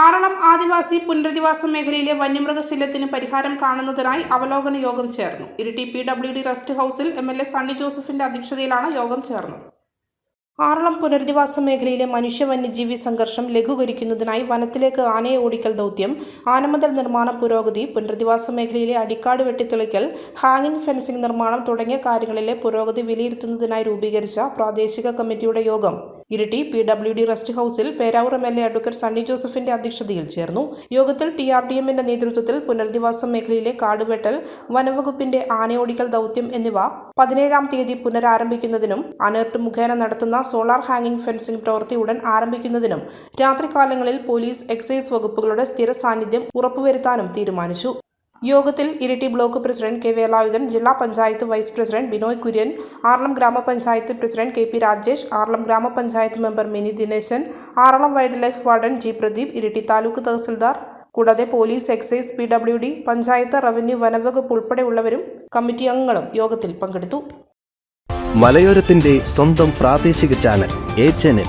ആറളം ആദിവാസി പുനരധിവാസ മേഖലയിലെ വന്യമൃഗശല്യത്തിന് പരിഹാരം കാണുന്നതിനായി അവലോകന യോഗം ചേർന്നു. Iritty P W D rest ഹൗസിൽ എം എൽ എ സണ്ണി ജോസഫിന്റെ അധ്യക്ഷതയിലാണ് യോഗം ചേർന്നത്. ആറളം പുനരധിവാസ മേഖലയിലെ മനുഷ്യ വന്യജീവി സംഘർഷം ലഘൂകരിക്കുന്നതിനായി വനത്തിലേക്ക് ആനയെ ഓടിക്കൽ ദൗത്യം ആനമതൽ നിർമ്മാണ പുരോഗതി പുനരധിവാസ മേഖലയിലെ അടിക്കാട് വെട്ടിത്തെളിക്കൽ ഹാങ്ങിംഗ് ഫെൻസിംഗ് നിർമ്മാണം തുടങ്ങിയ കാര്യങ്ങളിലെ പുരോഗതി വിലയിരുത്തുന്നതിനായി രൂപീകരിച്ച പ്രാദേശിക കമ്മിറ്റിയുടെ യോഗം. Iritty P W D rest ഹൌസിൽ Peravoor M L A advocate Sunny ജോസഫിന്റെ അധ്യക്ഷതയിൽ ചേർന്നു. യോഗത്തിൽ ടി ആർ ഡി എമ്മിന്റെ നേതൃത്വത്തിൽ പുനരധിവാസ മേഖലയിലെ കാടുവെട്ടൽ വനവകുപ്പിന്റെ ആനയോടിക്കൽ ദൗത്യം എന്നിവ പതിനേഴാം തീയതി പുനരാരംഭിക്കുന്നതിനും അനേർട്ട് മുഖേന നടത്തുന്ന സോളാർ ഹാങ്ങിംഗ് ഫെൻസിംഗ് പ്രവൃത്തി ഉടൻ ആരംഭിക്കുന്നതിനും രാത്രികാലങ്ങളിൽ പോലീസ് എക്സൈസ് വകുപ്പുകളുടെ സ്ഥിര സാന്നിധ്യം ഉറപ്പുവരുത്താനും തീരുമാനിച്ചു. യോഗത്തിൽ Iritty block president K Velayudhan ജില്ലാ പഞ്ചായത്ത് വൈസ് പ്രസിഡന്റ് ബിനോയ് കുര്യൻ ആറളം ഗ്രാമപഞ്ചായത്ത് president K P Rajesh Aralam ഗ്രാമപഞ്ചായത്ത് member Mini Dineshan Aralam wild life warden G Pradeep Iritty taluk tahsildar കൂടാതെ police excise P W D panchayat revenue വനവകുപ്പ് ഉൾപ്പെടെയുള്ളവരും committee അംഗങ്ങളും യോഗത്തിൽ പങ്കെടുത്തു. മലയോരത്തിന്റെ സ്വന്തം പ്രാദേശിക ചാനൽ ചാനൽ.